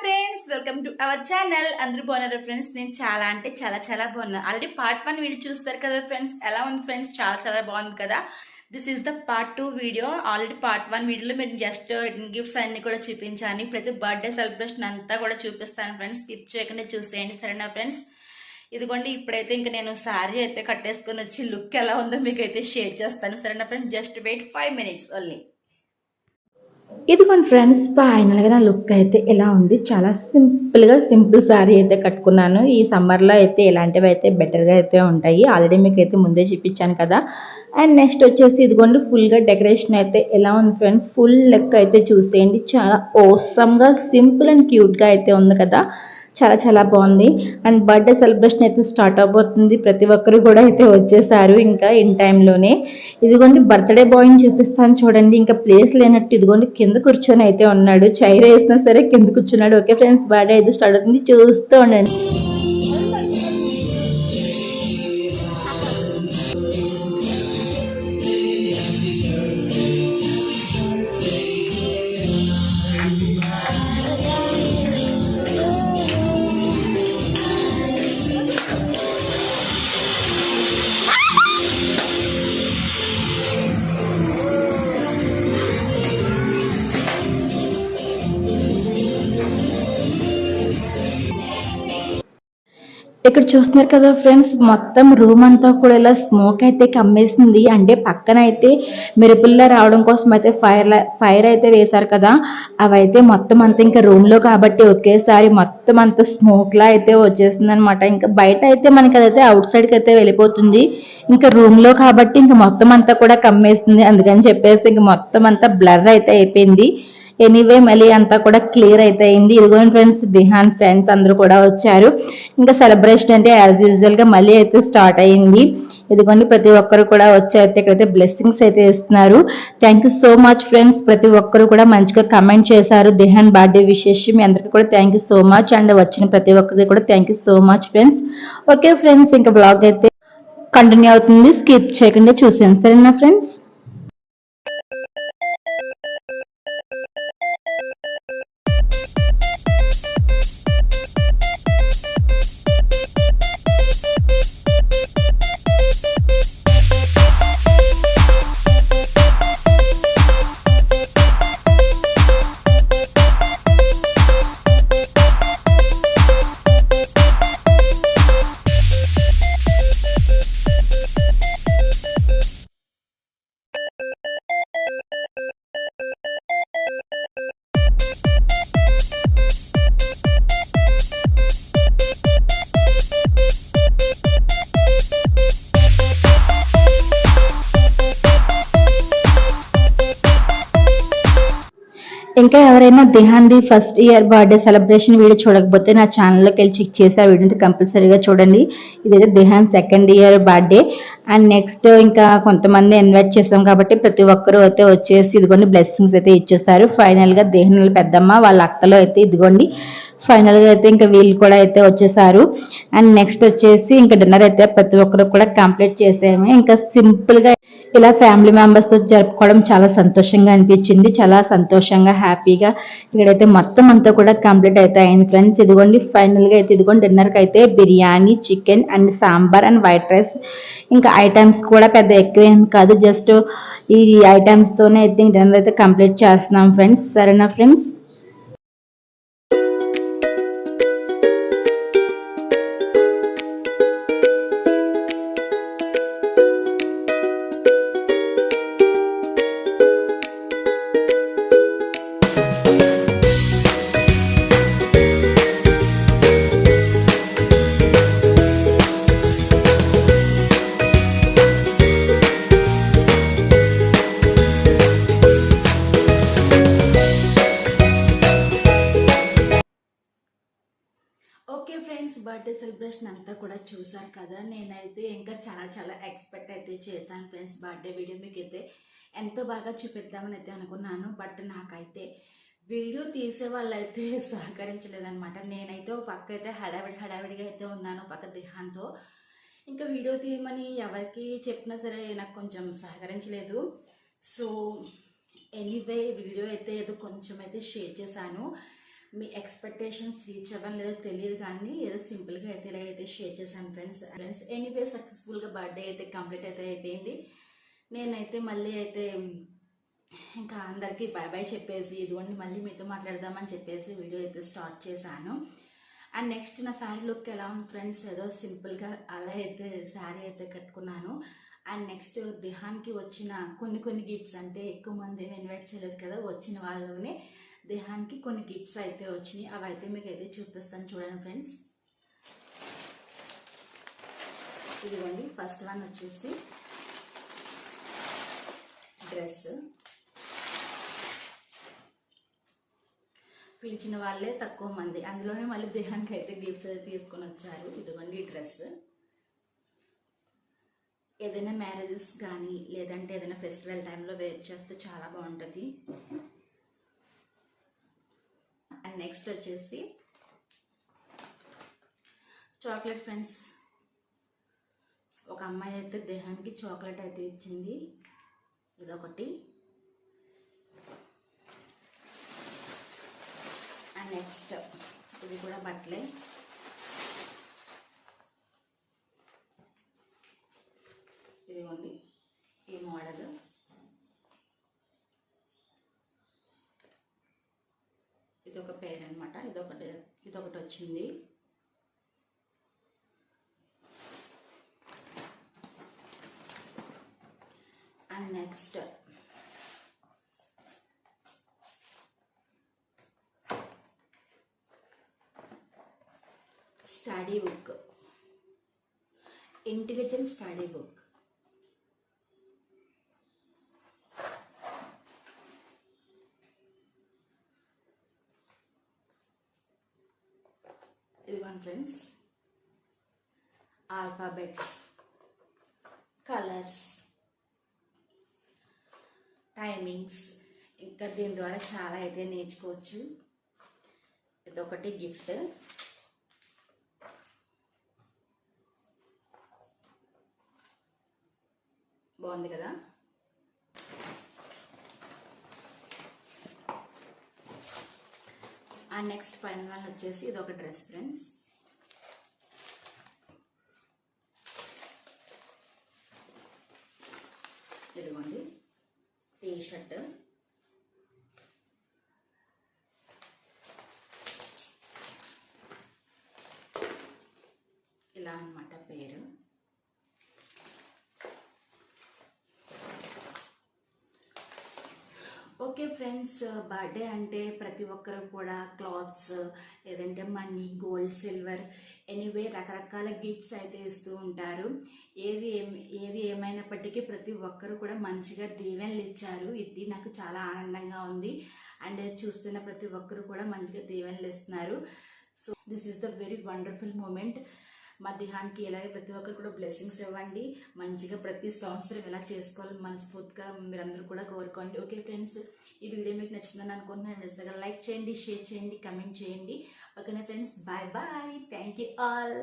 Friends welcome to our channel అందరూ బాగున్నారు friends నేను చాలా అంటే చాలా చాలా బాగున్నాను ఆల్రెడీ పార్ట్ వన్ వీడియో చూస్తారు కదా ఫ్రెండ్స్ ఎలా ఉంది ఫ్రెండ్స్ చాలా చాలా బాగుంది కదా? This is the part two video already part one వీడియోలో మీరు జస్ట్ గిఫ్ట్స్ అన్ని కూడా చూపించాను ప్రతి బర్త్డే సెలబ్రేషన్ అంతా కూడా చూపిస్తాను ఫ్రెండ్స్ స్కిప్ చేయకుండా చూసేయండి సరేనా ఫ్రెండ్స్ ఇదిగోండి ఇప్పుడైతే ఇంకా నేను శారీ అయితే కట్టేసుకొని వచ్చి లుక్ ఎలా ఉందో మీకు అయితే షేర్ చేస్తాను. సరేనా friends just wait five minutes only ఇదిగోండి ఫ్రెండ్స్ ఫైనల్గా నా లుక్ అయితే ఎలా ఉంది? చాలా సింపుల్గా సింపుల్ శారీ అయితే కట్టుకున్నాను. ఈ సమ్మర్లో అయితే ఇలాంటివి అయితే బెటర్గా అయితే ఉంటాయి. ఆల్రెడీ మీకు అయితే ముందే చూపించాను కదా. అండ్ నెక్స్ట్ వచ్చేసి ఇదిగోండి ఫుల్గా డెకరేషన్ అయితే ఎలా ఉంది ఫ్రెండ్స్ ఫుల్ లెక్క అయితే చూసేయండి. చాలా ఓసమ్గా సింపుల్ అండ్ క్యూట్గా అయితే ఉంది కదా. చాలా చాలా బాగుంది. అండ్ బర్త్డే సెలబ్రేషన్ అయితే స్టార్ట్ అవబోతుంది. ప్రతి ఒక్కరు కూడా అయితే వచ్చేసారు ఇంకా ఇన్ టైంలోనే ఇదిగోండి బర్త్డే బాయ్ని చూపిస్తాను చూడండి. ఇంకా ప్లేస్ లేనట్టు ఇదిగోండి కింద కూర్చొని అయితే ఉన్నాడు. చైర్ వేసినా సరే కింద కూర్చున్నాడు. ఓకే ఫ్రెండ్స్ బర్త్డే అయితే స్టార్ట్ అవుతుంది. చూస్తూ ఉండండి. ఇక్కడ చూస్తున్నారు కదా ఫ్రెండ్స్ మొత్తం రూమ్ అంతా కూడా ఇలా స్మోక్ అయితే కమ్మేసింది. అంటే పక్కన అయితే మెరుపుల్లా రావడం కోసం అయితే ఫైర్ ఫైర్ అయితే వేశారు కదా. అవైతే మొత్తం అంతా ఇంకా రూమ్లో కాబట్టి ఒకేసారి మొత్తం అంత స్మోక్ లా అయితే వచ్చేసింది అనమాట ఇంకా బయట అయితే మనకి అదైతే అవుట్ సైడ్కి అయితే వెళ్ళిపోతుంది. ఇంకా రూమ్లో కాబట్టి ఇంకా మొత్తం అంతా కూడా కమ్మేస్తుంది అందుకని చెప్పేసి ఇంకా మొత్తం అంతా బ్లర్ అయితే అయిపోయింది. ఎనీవే మళ్ళీ అంతా కూడా క్లియర్ అయితే అయింది ఇదిగోండి ఫ్రెండ్స్ దిహాన్ ఫ్రెండ్స్ అందరూ కూడా వచ్చారు. ఇంకా సెలబ్రేషన్ అంటే యాజ్ యూజువల్గా మళ్ళీ అయితే స్టార్ట్ అయింది. ఇదిగోండి ప్రతి ఒక్కరు కూడా వచ్చి అయితే ఇక్కడైతే బ్లెస్సింగ్స్ అయితే ఇస్తున్నారు. Thank you so much friends ప్రతి ఒక్కరు కూడా మంచిగా కమెంట్ చేశారు. దిహాన్ బర్త్డే విషెస్ మీ అందరికీ కూడా thank you so much and వచ్చిన ప్రతి ఒక్కరికి కూడా thank you so much friends okay friends ఇంకా బ్లాగ్ అయితే కంటిన్యూ అవుతుంది. స్కిప్ చేయకుండా చూసాను సరేనా ఫ్రెండ్స్ ఇంకా ఎవరైనా దిహాన్ది first year birthday celebration video చూడకపోతే నా ఛానల్లోకి వెళ్ళి చెక్ చేసి ఆ వీడియోని కంపల్సరీగా చూడండి. ఇదైతే Dihan second year birthday and next ఇంకా కొంతమంది ఇన్వైట్ చేస్తాం కాబట్టి ప్రతి ఒక్కరూ అయితే వచ్చేసి ఇదిగోండి బ్లెస్సింగ్స్ అయితే ఇచ్చేస్తారు. ఫైనల్గా దేహనుల పెద్దమ్మ వాళ్ళ అక్కలో అయితే ఇదిగోండి. ఫైనల్గా అయితే ఇంకా వీళ్ళు కూడా అయితే వచ్చేసారు. అండ్ నెక్స్ట్ వచ్చేసి ఇంకా డిన్నర్ అయితే ప్రతి ఒక్కరు కూడా కంప్లీట్ చేసాము ఇంకా సింపుల్గా ఇలా ఫ్యామిలీ మెంబర్స్తో జరుపుకోవడం చాలా సంతోషంగా అనిపించింది. చాలా సంతోషంగా హ్యాపీగా ఇక్కడైతే మొత్తం అంతా కూడా కంప్లీట్ అయితే అయింది ఫ్రెండ్స్ ఇదిగోండి ఫైనల్గా అయితే ఇదిగోండి డిన్నర్కి అయితే biryani chicken and sambar and white rice ఇంకా ఐటమ్స్ కూడా పెద్ద ఎక్కువ ఏం కాదు. జస్ట్ ఈ ఐటమ్స్తోనే అయితే డిన్నర్ అయితే కంప్లీట్ చేస్తున్నాం ఫ్రెండ్స్ సరేనా ఫ్రెండ్స్ చూసారు కదా నేనైతే ఇంకా చాలా చాలా ఎక్స్పెక్ట్ అయితే చేశాను ఫ్రెండ్స్ బర్త్డే వీడియో మీకు అయితే ఎంతో బాగా చూపిద్దామని అయితే అనుకున్నాను. బట్ నాకైతే వీడియో తీసే వాళ్ళైతే సహకరించలేదనమాట నేనైతే ఒక పక్క అయితే హడావిడి హడావిడిగా అయితే ఉన్నాను పక్క దేహాంతో. ఇంకా వీడియో తీయమని ఎవరికి చెప్పినా సరే నాకు కొంచెం సహకరించలేదు. సో ఎనీవే వీడియో అయితే ఏదో కొంచెం అయితే షేర్ చేశాను. మీ ఎక్స్పెక్టేషన్స్ రీచ్ అవ్వడం లేదో తెలియదు కానీ ఏదో సింపుల్గా అయితే ఇలాగైతే షేర్ చేశాను ఫ్రెండ్స్ ఫ్రెండ్స్ ఎనీవే సక్సెస్ఫుల్గా బర్త్డే అయితే కంప్లీట్ అయితే అయిపోయింది. నేనైతే మళ్ళీ అయితే ఇంకా అందరికీ బాయ్ బాయ్ చెప్పేసి ఇదిగోండి మళ్ళీ మీతో మాట్లాడదామని చెప్పేసి వీడియో అయితే స్టార్ట్ చేశాను. అండ్ నెక్స్ట్ నా శారీ లుక్ ఎలా ఉంది ఫ్రెండ్స్ ఏదో సింపుల్గా అలా అయితే శారీ అయితే కట్టుకున్నాను. అండ్ నెక్స్ట్ దేహానికి వచ్చిన కొన్ని కొన్ని గిఫ్ట్స్ అంటే ఎక్కువ మంది ఏమి ఇన్వైట్ చేయలేదు కదా వచ్చిన వాళ్ళని దేహానికి కొన్ని గిఫ్ట్స్ అయితే వచ్చినాయి. అవి అయితే మీకు అయితే చూపిస్తాను చూడండి ఫ్రెండ్స్ ఇదిగోండి ఫస్ట్ వన్ వచ్చేసి డ్రెస్ పిలిచిన వాళ్ళే తక్కువ మంది. అందులోనే మళ్ళీ దేహానికి అయితే గిఫ్ట్స్ అయితే తీసుకొని వచ్చారు. ఇదిగోండి ఈ డ్రెస్ ఏదైనా మ్యారేజెస్ కానీ లేదంటే ఏదైనా ఫెస్టివల్ టైంలో వేర్ చేస్తే చాలా బాగుంటుంది. అండ్ నెక్స్ట్ వచ్చేసి చాక్లెట్ ఫ్రెండ్స్. ఒక అమ్మాయి అయితే దేహానికి చాక్లెట్ అయితే ఇచ్చింది. ఇదొకటి. అండ్ నెక్స్ట్ ఇది కూడా బట్టలే ఇదిగోండి ఈ మోడల్ ఇది ఒక పేరు అనమాట ఇదొకటి ఇదొకటి వచ్చింది. And next study book intelligent study book ఇదిగోండి ఫ్రెండ్స్. Alphabets colours timings. ఇంకా దీని ద్వారా చాలా అయితే నేర్చుకోవచ్చు. ఇదొకటి గిఫ్ట్. బాగుంది కదా? అండ్ నెక్స్ట్ పైన వాళ్ళు వచ్చేసి ఇది ఒక డ్రెస్ ఫ్రెండ్స్ ఇదిగోండి. టీ షర్ట్ ఇలా అన్నమాట పేరు. ఓకే ఫ్రెండ్స్ బర్త్డే అంటే ప్రతి ఒక్కరు కూడా క్లాత్స్ లేదంటే మనీ గోల్డ్ సిల్వర్ ఎనీవే రకరకాల గిఫ్ట్స్ అయితే ఇస్తూ ఉంటారు. ఏది ఏది ఏమైనప్పటికీ ప్రతి ఒక్కరు కూడా మంచిగా దీవెనలు ఇచ్చారు. ఇది నాకు చాలా ఆనందంగా ఉంది. అండ్ చూస్తున్న ప్రతి ఒక్కరు కూడా మంచిగా దీవెనలు ఇస్తున్నారు. So this is the very wonderful moment మధ్యాహ్నానికి ఇలాగే ప్రతి ఒక్కరు కూడా బ్లెస్సింగ్స్ ఇవ్వండి. మంచిగా ప్రతి సంవత్సరం ఎలా చేసుకోవాలి మనస్ఫూర్తిగా మీరందరూ కూడా కోరుకోండి. ఓకే ఫ్రెండ్స్ ఈ వీడియో మీకు నచ్చిందని అనుకుంటున్నాను. నిజంగా లైక్ చేయండి షేర్ చేయండి కమెంట్ చేయండి. ఓకేనా friends bye bye thank you all